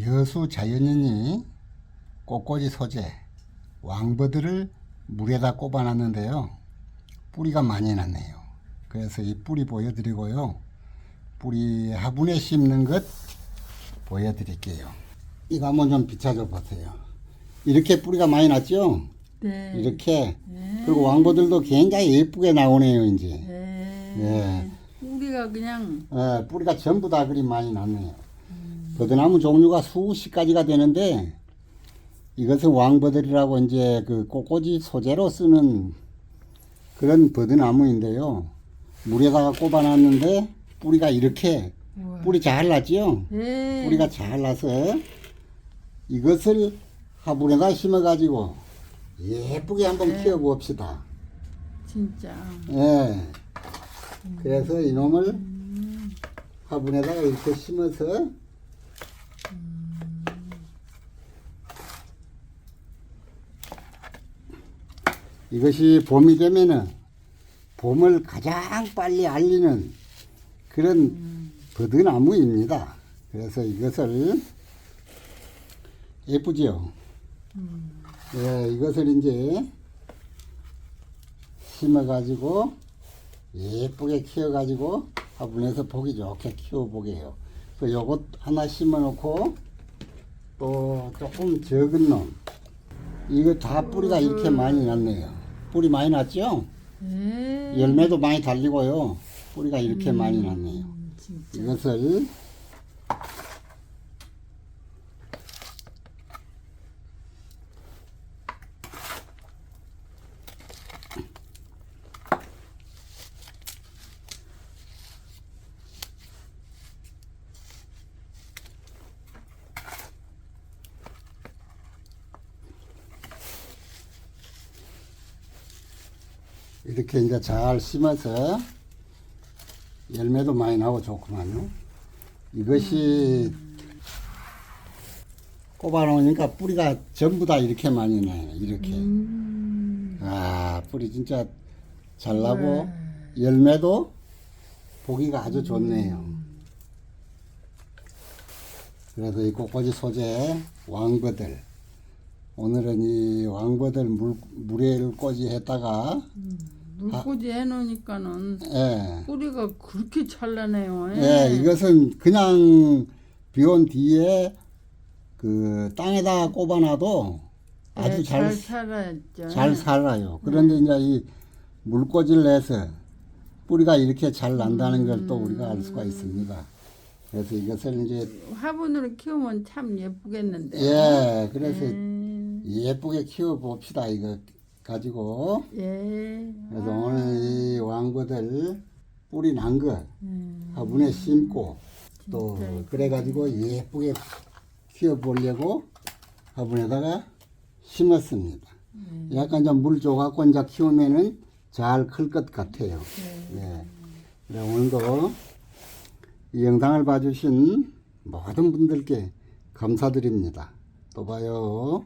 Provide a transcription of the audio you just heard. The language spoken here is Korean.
여수 자연인이 꽃꽂이 소재 왕버들을 물에다 꼽아놨는데요. 뿌리가 많이 났네요. 그래서 이 뿌리 보여드리고요. 뿌리 화분에 심는 것 보여드릴게요. 이거 한번 좀 비춰줘 보세요. 이렇게 뿌리가 많이 났죠? 네. 이렇게. 네. 그리고 왕버들도 굉장히 예쁘게 나오네요, 이제. 네. 예. 뿌리가 그냥 예, 뿌리가 전부 다 그리 많이 났네요. 버드나무 종류가 수십 가지가 되는데 이것은 왕버들이라고 이제 그 꽃꽂이 소재로 쓰는 그런 버드나무인데요. 물에다가 꼽아놨는데 뿌리가 이렇게 우와. 뿌리 잘 났지요? 네. 뿌리가 잘 나서 이것을 화분에다 심어가지고 예쁘게 한번 네. 키워봅시다. 진짜 예. 그래서 이놈을 화분에다가 이렇게 심어서 이것이 봄이 되면은 봄을 가장 빨리 알리는 그런 버드나무입니다. 그래서 이것을 예쁘죠? 예, 이것을 이제 심어가지고 예쁘게 키워가지고 화분에서 보기 좋게 키워보게요. 그 요것 하나 심어놓고 또 조금 적은 놈. 이거 다 뿌리가 이렇게 많이 났네요. 뿌리 많이 났죠? 네. 열매도 많이 달리고요. 뿌리가 이렇게 많이 났네요. 음, 진짜 이것을 이렇게 이제 잘 심어서 열매도 많이 나고 좋구만요. 이것이 꼽아놓으니까 뿌리가 전부 다 이렇게 많이 나요. 이렇게. 음. 아, 뿌리 진짜 잘 나고 열매도 보기가 아주 좋네요. 그래서 이 꽃꽂이 소재 왕버들. 오늘은 이 왕버들 물, 물에 꼬지 했다가, 물꽂이 해놓으니까는 예. 뿌리가 그렇게 찰나네요. 예, 이것은 그냥 비온 뒤에 그 땅에다가 꼽아놔도 아주 네, 잘, 잘 살았죠. 잘 살아요. 그런데 이제 이 물꽂이를 내서 뿌리가 이렇게 잘 난다는 걸또 우리가 알 수가 있습니다. 그래서 이것을 이제, 화분으로 키우면 참 예쁘겠는데. 예, 그래서 음, 예쁘게 키워 봅시다. 이거 가지고. 예. 그래서 오늘 이 왕버들 뿌리 난거 음, 화분에 심고 또 진짜 그래가지고 예쁘게 키워보려고 화분에다가 심었습니다. 음. 약간 좀 물 줘갖고 이제 키우면은 잘 클 것 같아요. 네. 네. 그래, 오늘도 이 영상을 봐주신 모든 분들께 감사드립니다. 또 봐요.